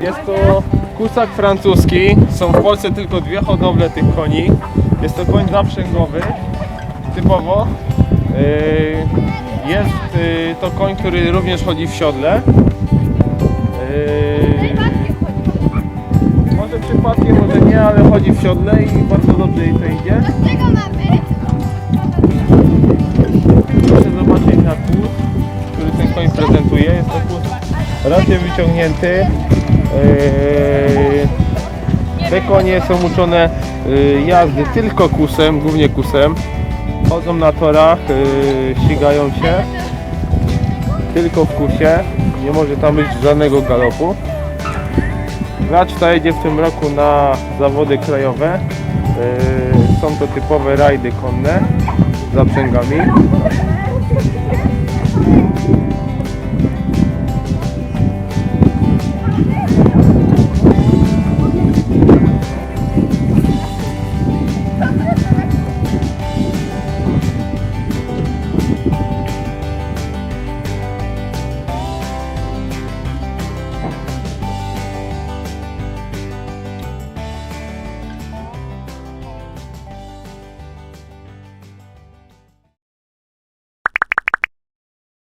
Jest to kusak francuski. Są w Polsce tylko dwie hodowle tych koni. Jest to koń zaprzęgowy, typowo. Yy, Jest yy, to koń, który również chodzi w siodle. Yy, Może przypadkiem, może nie, ale chodzi w siodle i bardzo dobrze jej to idzie. Jest to raczej wyciągnięty. Yy, Te konie są uczone yy, jazdy tylko kusem, głównie kusem. Chodzą na torach, yy, ścigają się tylko w kusie. Nie może tam być żadnego galopu. Gracz ta jedzie w tym roku na zawody krajowe. Są to typowe rajdy konne z zaprzęgami.